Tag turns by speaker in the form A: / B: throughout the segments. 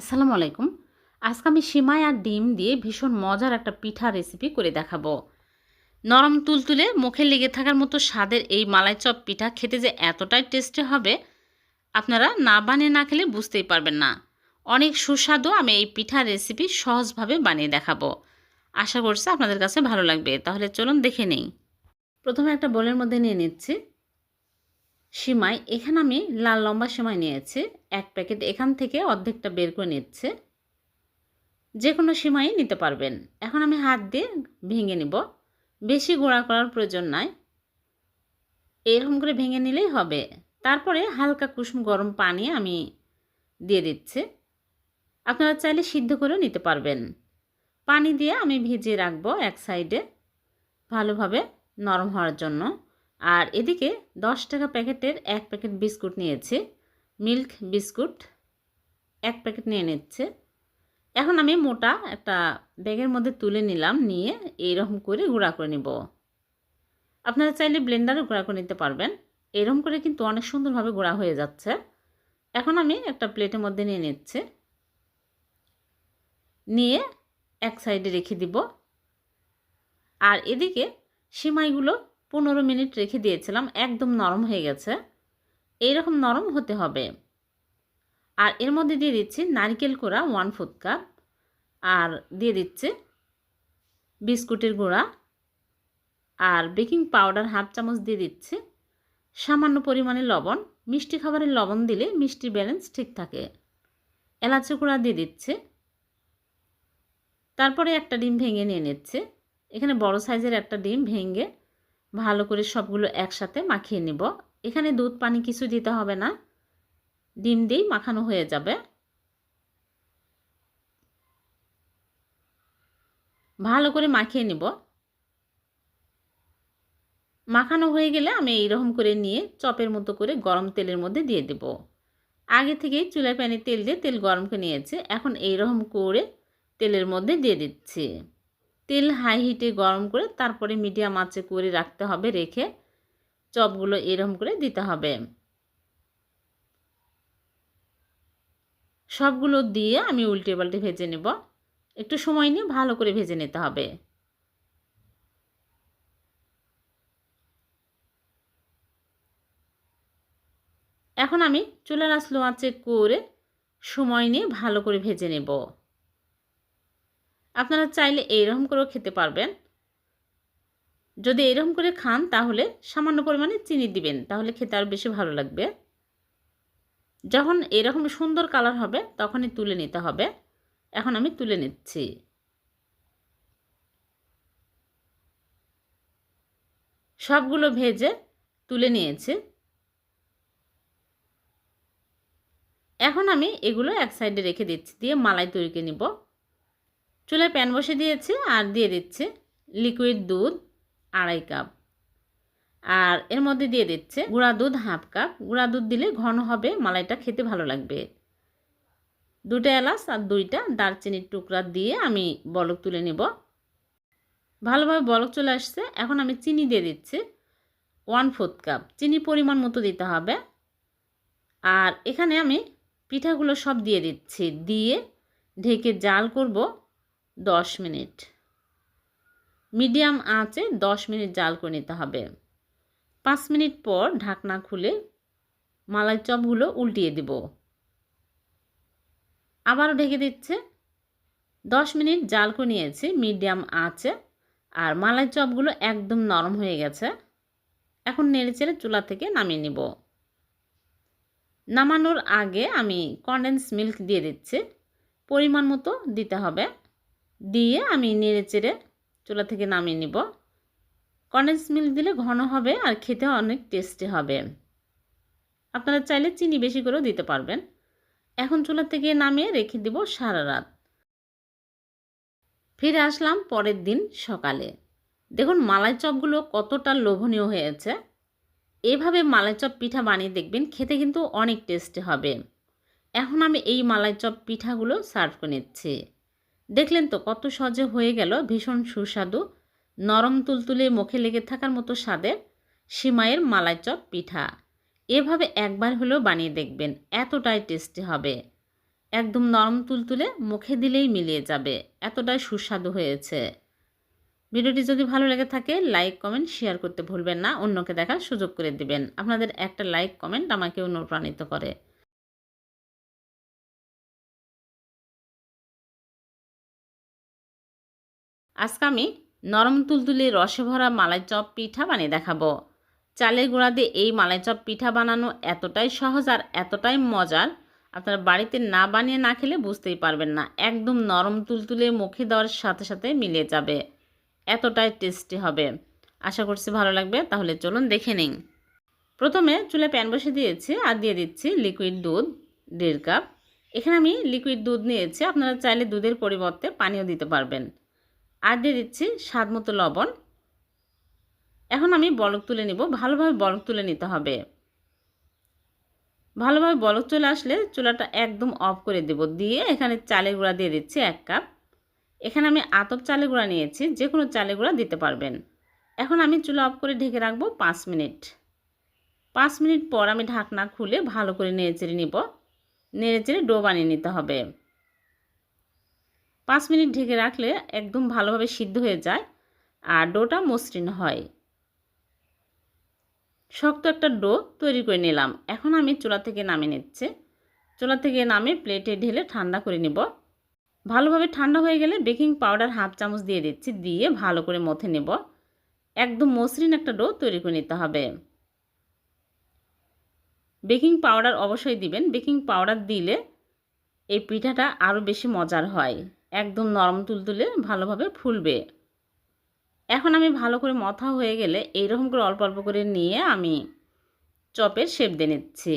A: আসসালামু আলাইকুম। আজকে আমি সিমাই আর ডিম দিয়ে ভীষণ মজার একটা পিঠা রেসিপি করে দেখাবো। নরম তুলতুলে মুখে লেগে থাকার মতো স্বাদের এই মালাই চপ পিঠা খেতে যে এতটাই টেস্টি হবে, আপনারা না বানিয়ে না খেলে বুঝতেই পারবেন না। অনেক সুস্বাদু আমি এই পিঠা রেসিপি সহজভাবে বানিয়ে দেখাবো। আশা করছি আপনাদের কাছে ভালো লাগবে। তাহলে চলুন দেখে নেই। প্রথমে একটা বোলের মধ্যে নিয়ে নিচ্ছি। সিমাই, এখানে আমি লাল লম্বা সিমাই নিয়েছি। এক প্যাকেট এখান থেকে অর্ধেকটা বের করে নিচ্ছে। যে কোনো সিমাই নিতে পারবেন। এখন আমি হাত দিয়ে ভেঙে নিব। বেশি গোড়া করার প্রয়োজন নাই। এরকম করে ভেঙে নিলেই হবে। তারপরে হালকা কুসুম গরম পানি আমি দিয়ে দিচ্ছি। আপনারা চাইলে সিদ্ধ করেও নিতে পারবেন। পানি দিয়ে আমি ভিজিয়ে রাখব এক সাইডে। ভালোভাবে নরম হওয়ার জন্য। আর এদিকে দশ টাকা প্যাকেটের এক প্যাকেট বিস্কুট নিয়েছি। মিল্ক বিস্কুট এক প্যাকেট নিয়ে নিচ্ছে। এখন আমি মোটা একটা ব্যাগের মধ্যে তুলে নিলাম, নিয়ে এইরকম করে গুঁড়া করে নিব। আপনারা চাইলে ব্লেন্ডারে গুঁড়া করে নিতে পারবেন। এরকম করে কিন্তু অনেক সুন্দরভাবে গুঁড়া হয়ে যাচ্ছে। এখন আমি একটা প্লেটের মধ্যে নিয়ে নিচ্ছে। নিয়ে এক সাইডে রেখে দিব। আর এদিকে সিমাইগুলো পনেরো মিনিট রেখে দিয়েছিলাম, একদম নরম হয়ে গেছে। এইরকম নরম হতে হবে। আর এর মধ্যে দিয়ে দিচ্ছি নারকেল কোড়া ওয়ান ফুট কাপ আর দিয়ে দিচ্ছে বিস্কুটের গুঁড়া, আর বেকিং পাউডার হাফ চামচ দিয়ে দিচ্ছে সামান্য পরিমাণে লবণ। মিষ্টি খাবারের লবণ দিলে মিষ্টির ব্যালেন্স ঠিক থাকে। এলাচি গুঁড়া দিয়ে দিচ্ছে। তারপরে একটা ডিম ভেঙে নিয়ে নিচ্ছে। এখানে বড় সাইজের একটা ডিম ভেঙে ভালো করে সবগুলো একসাথে মাখিয়ে নেব। এখানে দুধ পানি কিছু দিতে হবে না। ডিম দিয়েই মাখানো হয়ে যাবে। ভালো করে মাখিয়ে নেব। মাখানো হয়ে গেলে আমি এইরকম করে নিয়ে চপের মতো করে গরম তেলের মধ্যে দিয়ে দেব। আগে থেকেই চুলায় প্যানে তেল দিয়ে তেল গরম করে নিয়েছে। এখন এইরকম করে তেলের মধ্যে দিয়ে দিচ্ছি। তেল হাই হিটে গরম করে তারপরে মিডিয়াম আঁচে করে রাখতে হবে, রেখে চপগুলো এরকম করে দিতে হবে। সবগুলো দিয়ে আমি উল্টে পাল্টে ভেজে নেব। একটু সময় নিয়ে ভালো করে ভেজে নিতে হবে। এখন আমি চুলার আসলো আঁচে করে সময় নিয়ে ভালো করে ভেজে নেব। আপনারা চাইলে এইরকম করেও খেতে পারবেন। যদি এরকম করে খান, তাহলে সামান্য পরিমাণে চিনি দিবেন, তাহলে খেতে আরও বেশি ভালো লাগবে। যখন এরকম সুন্দর কালার হবে, তখনই তুলে নিতে হবে। এখন আমি তুলে নিচ্ছি। সবগুলো ভেজে তুলে নিয়েছি। এখন আমি এগুলো এক সাইডে রেখে দিচ্ছি, দিয়ে মালাই তৈরি করে নিব। চুলায় প্যান বসে দিয়েছি আর দিয়ে দিচ্ছে লিকুইড দুধ আড়াই কাপ আর এর মধ্যে দিয়ে দিচ্ছে গুঁড়া দুধ হাফ কাপ গুঁড়া দুধ দিলে ঘন হবে, মালাইটা খেতে ভালো লাগবে। দুটো এলাচ আর দুইটা দারচিনির টুকরা দিয়ে আমি বলক তুলে নিব। ভালোভাবে বলক চলে আসছে। এখন আমি চিনি দিয়ে দিচ্ছি ওয়ান ফোর্থ কাপ চিনি পরিমাণ মতো দিতে হবে। আর এখানে আমি পিঠাগুলো সব দিয়ে দিচ্ছি। দিয়ে ঢেকে জাল করব। দশ মিনিট। মিডিয়াম আঁচে দশ মিনিট জাল করে নিতে হবে। পাঁচ মিনিট পর ঢাকনা খুলে মালাই চপগুলো উল্টিয়ে দেব। আবারও ঢেকে দিচ্ছে। দশ মিনিট জাল করে নিয়েছি মিডিয়াম আঁচে আর মালাই চপগুলো একদম নরম হয়ে গেছে। এখন নেড়ে চেড়ে চুলা থেকে নামিয়ে নিব। নামানোর আগে আমি কন্ডেন্স মিল্ক দিয়ে দিচ্ছি। পরিমাণ মতো দিতে হবে। দিয়ে আমি নেড়ে চেড়ে চুলা থেকে নামিয়ে নিব। কন্ডেন্স মিল্ক দিলে ঘন হবে আর খেতে অনেক টেস্টি হবে। আপনারা চাইলে চিনি বেশি করেও দিতে পারবেন। এখন চুলা থেকে নামিয়ে রেখে দিব সারা রাত। ফিরে আসলাম পরের দিন সকালে। দেখুন, মালাই চপগুলো কতটা লোভনীয় হয়েছে। এভাবে মালাই চপ পিঠা বানিয়ে দেখবেন, খেতে কিন্তু অনেক টেস্টি হবে। এখন আমি এই মালাই চপ পিঠাগুলো সার্ভ করে নিচ্ছি। দেখলেন তো কত সহজে হয়ে গেল ভীষণ সুস্বাদু, নরম তুলতুলে মুখে লেগে থাকার মতো স্বাদের সিমাইয়ের মালাই চপ পিঠা। এভাবে একবার হলেও বানিয়ে দেখবেন, এতটাই টেস্টি হবে। একদম নরম তুলতুলে মুখে দিলেই মিলিয়ে যাবে, এতটাই সুস্বাদু হয়েছে। ভিডিওটি যদি ভালো লেগে থাকে, লাইক, কমেন্ট, শেয়ার করতে ভুলবেন না, অন্যকে দেখার সুযোগ করে দিবেন। আপনাদের একটা লাইক, কমেন্ট আমাকে অনুপ্রাণিত করে। আজকে আমি নরম তুলতুলে রসে ভরা মালাই চপ পিঠা বানিয়ে দেখাবো। চালের গুঁড়া দিয়ে এই মালাই চপ পিঠা বানানো এতটাই সহজ আর এতটাই মজার, আপনারা বাড়িতে না বানিয়ে না খেলে বুঝতেই পারবেন না। একদম নরম তুলতুলে মুখে দেওয়ার সাথে সাথে মিলে যাবে। এতটাই টেস্টি হবে। আশা করছি ভালো লাগবে, তাহলে চলুন দেখে নিন প্রথমে চুলে প্যান বসে দিয়েছি আর দিয়ে দিচ্ছি লিকুইড দুধ, দেড় কাপ। এখানে আমি লিকুইড দুধ নিয়েছি, আপনারা চাইলে দুধের পরিবর্তে পানিও দিতে পারবেন। আর দিয়ে দিচ্ছি স্বাদ মতো লবণ। এখন আমি বলক তুলে নিব। ভালোভাবে বলক তুলে নিতে হবে। ভালোভাবে বলক চলে আসলে চুলাটা একদম অফ করে দেব। দিয়ে এখানে চালের গুঁড়া দিয়ে দিচ্ছি এক কাপ। এখানে আমি আতপ চালের গুঁড়া নিয়েছি। যে কোনো চালের গুঁড়া দিতে পারবেন। এখন আমি চুলা অফ করে ঢেকে রাখব পাঁচ মিনিট। পাঁচ মিনিট পর আমি ঢাকনা খুলে ভালো করে নেড়েচেড়ে নিব। নেড়েচেড়ে ডো বানিয়ে নিতে হবে। পাঁচ মিনিট ঢেকে রাখলে একদম ভালোভাবে সিদ্ধ হয়ে যায় আর ডোটা মসৃণ হয়। শক্ত একটা ডো তৈরি করে নিলাম। এখন আমি চুলা থেকে নামিয়ে নিচ্ছে। চুলা থেকে নামে প্লেটে ঢেলে ঠান্ডা করে নেব। ভালোভাবে ঠান্ডা হয়ে গেলে বেকিং পাউডার হাফ চামচ দিয়ে দিচ্ছি, দিয়ে ভালো করে মথে নেব। একদম মসৃণ একটা ডো তৈরি করে নিতে হবে। বেকিং পাউডার অবশ্যই দিবেন। বেকিং পাউডার দিলে এই পিঠাটা আরও বেশি মজার হয়। একদম নরম তুলতুলে ভালোভাবে ফুলবে। এখন আমি ভালো করে মথা হয়ে গেলে এইরকম করে অল্প অল্প করে নিয়ে আমি চপের শেপ দিয়ে নিচ্ছি।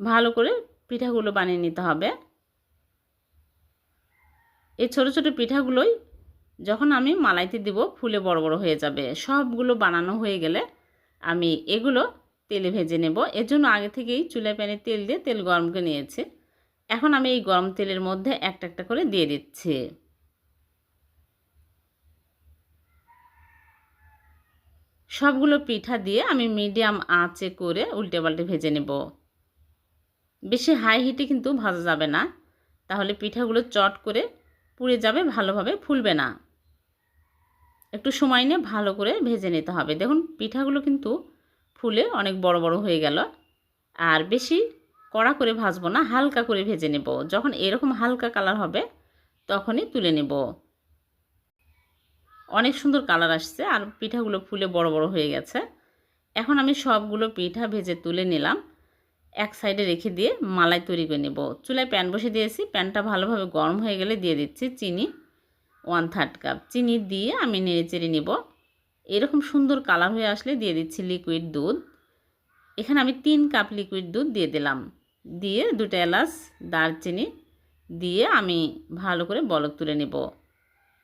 A: ভালো করে পিঠাগুলো বানিয়ে নিতে হবে। এই ছোট ছোট পিঠাগুলোই যখন আমি মালাইতে দিব ফুলে বড় বড় হয়ে যাবে। সবগুলো বানানো হয়ে গেলে আমি এগুলো তেলে ভেজে নেব। এর জন্য আগে থেকেই চুলা প্যানে তেল দিয়ে তেল গরম করে নিয়েছি। এখন আমি এই গরম তেলের মধ্যে একটা একটা করে দিয়ে দিচ্ছি। সবগুলো পিঠা দিয়ে আমি মিডিয়াম আঁচে করে উল্টে পাল্টে ভেজে নেব। বেশি হাই হিটে কিন্তু ভাজা যাবে না। তাহলে পিঠাগুলো চট করে পুড়ে যাবে, ভালোভাবে ফুলবে না। একটু সময় নিয়ে ভালো করে ভেজে নিতে হবে। দেখুন, পিঠাগুলো কিন্তু ফুলে অনেক বড় বড় হয়ে গেল। আর বেশি কড়া করে ভাজবো না, হালকা করে ভেজে নেব। যখন এরকম হালকা কালার হবে, তখনই তুলে নেব। অনেক সুন্দর কালার আসছে আর পিঠাগুলো ফুলে বড় বড় হয়ে গেছে। এখন আমি সবগুলো পিঠা ভেজে তুলে নিলাম। এক সাইডে রেখে দিয়ে মালাই তৈরি করে নেব। চুলায় প্যান বসে দিয়েছি। প্যানটা ভালোভাবে গরম হয়ে গেলে দিয়ে দিচ্ছি চিনি, ওয়ান থার্ড কাপ। চিনি দিয়ে আমি নেড়ে চেড়ে নেব। এরকম সুন্দর কালার হয়ে আসলে দিয়ে দিচ্ছি লিকুইড দুধ। এখানে আমি তিন কাপ লিকুইড দুধ দিয়ে দিলাম। দিয়ে দুটো এলাচ, দারচিনি দিয়ে আমি ভালো করে বলক তুলে নেব।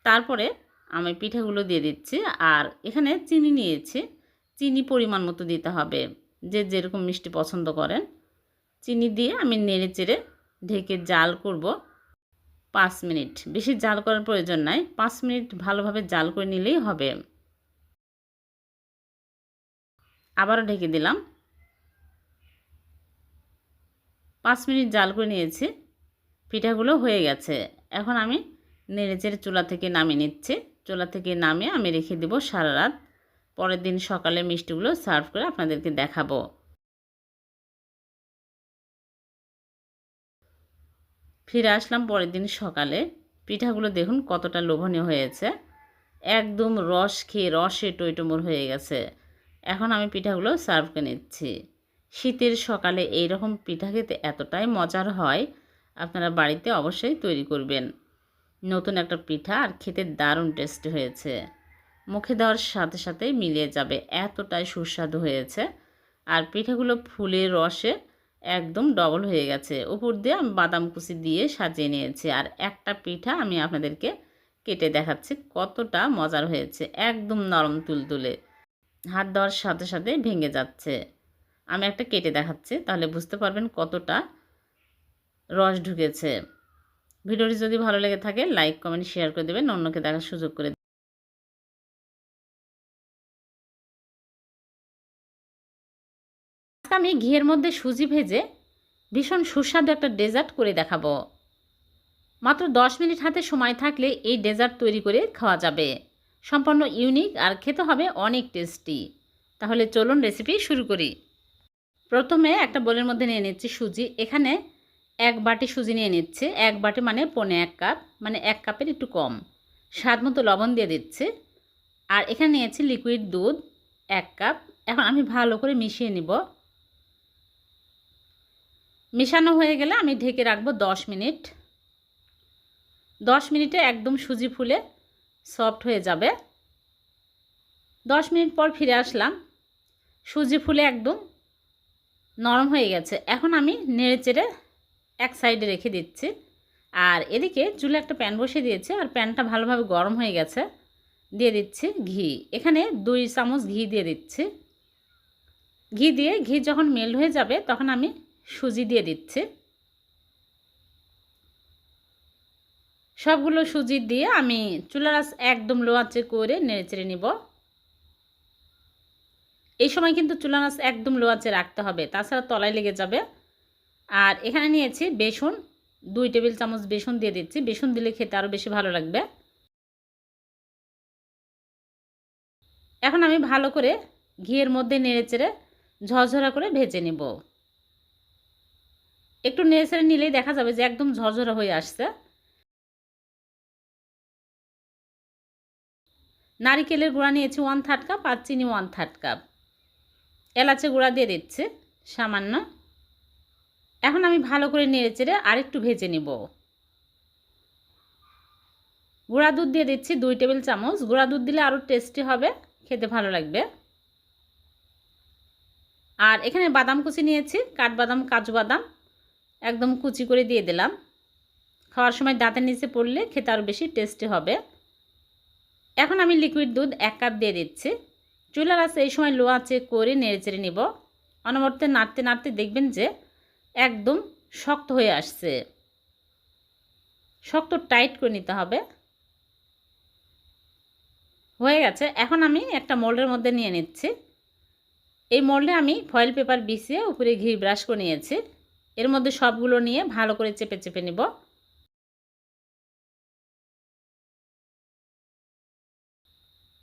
A: তারপরে আমি পিঠাগুলো দিয়ে দিচ্ছি আর এখানে চিনি নিয়েছি। চিনি পরিমাণ মতো দিতে হবে। যে যেরকম মিষ্টি পছন্দ করেন। চিনি দিয়ে আমি নেড়ে চেড়ে ঢেকে জাল করব পাঁচ মিনিট। বেশি জাল করার প্রয়োজন নাই। পাঁচ মিনিট ভালোভাবে জাল করে নিলেই হবে। আবারও ঢেকে দিলাম। পাঁচ মিনিট জাল করে নিয়েছি। পিঠাগুলো হয়ে গেছে। এখন আমি নেড়েচেড়ে চুলা থেকে নামিয়ে নিচ্ছি। চুলা থেকে নামিয়ে আমি রেখে দেবো সারা রাত। পরের দিন সকালে মিষ্টিগুলো সার্ভ করে আপনাদেরকে দেখাবো। ফিরে আসলাম পরের দিন সকালে। পিঠাগুলো দেখুন কতটা লোভনীয় হয়েছে। একদম রস খেয়ে রসে টইটমোর হয়ে গেছে। এখন আমি পিঠাগুলো সার্ভ করে নিচ্ছি। শীতের সকালে এই রকম পিঠা খেতে এতটাই মজার হয়, আপনারা বাড়িতে অবশ্যই তৈরি করবেন। নতুন একটা পিঠা আর খেতে দারুণ টেস্ট হয়েছে। মুখে দেওয়ার সাথে সাথে মিলিয়ে যাবে, এতটাই সুস্বাদু হয়েছে। আর পিঠাগুলো ফুলের রসে একদম ডবল হয়ে গেছে। উপর দিয়ে আমি বাদাম কুচি দিয়ে সাজিয়ে নিয়েছি আর একটা পিঠা আমি আপনাদেরকে কেটে দেখাচ্ছি কতটা মজার হয়েছে, একদম নরম তুলতুলে। হাত দেওয়ার সাথে সাথে ভেঙে যাচ্ছে। আমি একটা কেটে দেখাচ্ছি, তাহলে বুঝতে পারবেন কতটা রস ঢুকেছে। ভিডিওটি যদি ভালো লেগে থাকে, লাইক, কমেন্ট, শেয়ার করে দেবেন, অন্যকে দেখার সুযোগ করে আমি ঘিয়ের মধ্যে সুজি ভেজে ভীষণ সুস্বাদু একটা ডেজার্ট করে দেখাবো। মাত্র দশ মিনিট হাতে সময় থাকলে এই ডেজার্ট তৈরি করে খাওয়া যাবে। সম্পূর্ণ ইউনিক আর খেতে হবে অনেক টেস্টি। তাহলে চলুন রেসিপি শুরু করি। প্রথমে একটা বোলের মধ্যে নিয়ে নিচ্ছি সুজি। এখানে এক বাটি সুজি নিয়ে নিচ্ছে। এক বাটি মানে পনে এক কাপ মানে এক কাপের একটু কম। স্বাদ মতো লবণ দিয়ে দিচ্ছে। আর এখানে নিয়েছি লিকুইড দুধ, এক কাপ। এখন আমি ভালো করে মিশিয়ে নিব। মেশানো হয়ে গেলে আমি ঢেকে রাখব দশ মিনিট। দশ মিনিটে একদম সুজি ফুলে সফট হয়ে যাবে। দশ মিনিট পর ফিরে আসলাম। সুজি ফুলে একদম নরম হয়ে গেছে। এখন আমি নেড়ে চেড়ে এক সাইডে রেখে দিচ্ছি। আর এদিকে চুলে একটা প্যান বসিয়ে দিয়েছে আর প্যানটা ভালোভাবে গরম হয়ে গেছে। দিয়ে দিচ্ছি ঘি। এখানে দুই চামচ ঘি দিয়ে দিচ্ছি। ঘি দিয়ে ঘি যখন মেল্ট হয়ে যাবে তখন আমি সুজি দিয়ে দিচ্ছি। সবগুলো সুজি দিয়ে আমি চুলার একদম লো আঁচে করে নেড়ে চেড়ে নিব। এই সময় কিন্তু চুলার আঁচ একদম লো আঁচে রাখতে হবে, তাছাড়া তলায় লেগে যাবে। আর এখানে নিয়েছি বেসন, দুই টেবিল চামচ বেসন দিয়ে দিচ্ছি। বেসন দিলে খেতে আরও বেশি ভালো লাগবে। এখন আমি ভালো করে ঘিয়ের মধ্যে নেড়ে চেড়ে ঝরঝরা করে ভেজে নেব। একটু নেড়ে চেড়ে নিলেই দেখা যাবে যে একদম ঝরঝরা হয়ে আসছে। নারিকেলের গুঁড়া নিয়েছি ওয়ান থার্ড কাপ আর চিনি ওয়ান থার্ড কাপ এলাচে গুঁড়া দিয়ে দিচ্ছে, সামান্য। এখন আমি ভালো করে নেড়ে চেড়ে আরেকটু ভেজে নেব। গুঁড়া দুধ দিয়ে দিচ্ছি দুই টেবিল চামচ। গুঁড়া দুধ দিলে আরও টেস্টি হবে, খেতে ভালো লাগবে। আর এখানে বাদাম কুচি নিয়েছি, কাঠবাদাম, কাজু বাদাম, একদম কুচি করে দিয়ে দিলাম। খাওয়ার সময় দাঁতের নিচে পড়লে খেতে আরও বেশি টেস্টি হবে। এখন আমি লিকুইড দুধ এক কাপ দিয়ে দিচ্ছি। চুলার আছে এই সময় লো আঁচে করে নেড়ে চেড়ে নেব। অনবরতে নাড়তে নাড়তে দেখবেন যে একদম শক্ত হয়ে আসছে। শক্ত টাইট করে নিতে হবে। হয়ে গেছে। এখন আমি একটা মোল্ডের মধ্যে নিয়ে নিচ্ছি। এই মোল্ডে আমি ফয়েল পেপার বিছিয়ে উপরে ঘি ব্রাশ করে নিয়েছি। এর মধ্যে সবগুলো নিয়ে ভালো করে চেপে চেপে নেব।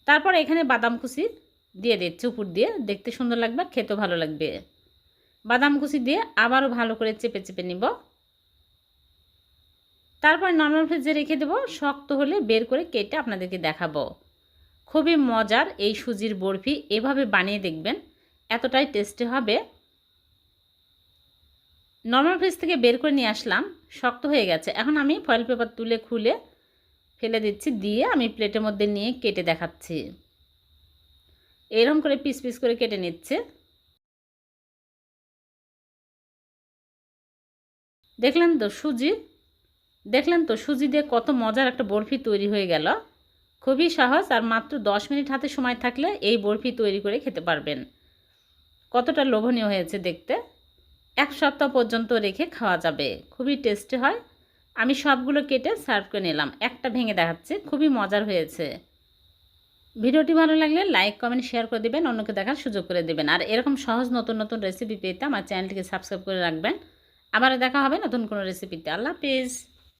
A: তারপর এখানে বাদাম কুচি দিয়ে দিচ্ছি উপর দিয়ে। দেখতে সুন্দর লাগবে খেতেও ভালো লাগবে। বাদাম কুচি দিয়ে আবারও ভালো করে চেপে চেপে নিব। তারপর নর্মাল ফ্রিজে রেখে দেবো। শক্ত হলে বের করে কেটে আপনাদেরকে দেখাবো। খুবই মজার এই সুজির বরফি। এভাবে বানিয়ে দেখবেন, এতটাই টেস্টি হবে। নর্মাল ফ্রিজ থেকে বের করে নিয়ে আসলাম। শক্ত হয়ে গেছে। এখন আমি ফয়েল পেপার তুলে খুলে ফেলে দিচ্ছি, দিয়ে আমি প্লেটের মধ্যে নিয়ে কেটে দেখাচ্ছি। এরকম করে পিস পিস করে কেটে নিচ্ছে। দেখলেন তো সুজি? দেখলেন তো সুজি দিয়ে কত মজার একটা বরফি তৈরি হয়ে গেল। খুবই সহজ আর মাত্র দশ মিনিট হাতে সময় থাকলে এই বরফি তৈরি করে খেতে পারবেন। কতটা লোভনীয় হয়েছে দেখতে। এক সপ্তাহ পর্যন্ত রেখে খাওয়া যাবে। খুবই টেস্টি হয়। আমি সবগুলো কেটে সার্ভ করে নিলাম। একটা ভেঙে দেখাচ্ছে। খুবই মজার হয়েছে। ভিডিওটি ভালো লাগলে লাইক, কমেন্ট, শেয়ার করে দেবেন, অন্যকে দেখার সুযোগ করে দেবেন। আর এরকম সহজ নতুন নতুন রেসিপি পেতে আমার চ্যানেলটিকে সাবস্ক্রাইব করে রাখবেন। আবার দেখা হবে নতুন কোনো রেসিপিতে আল্লাহ হাফিজ।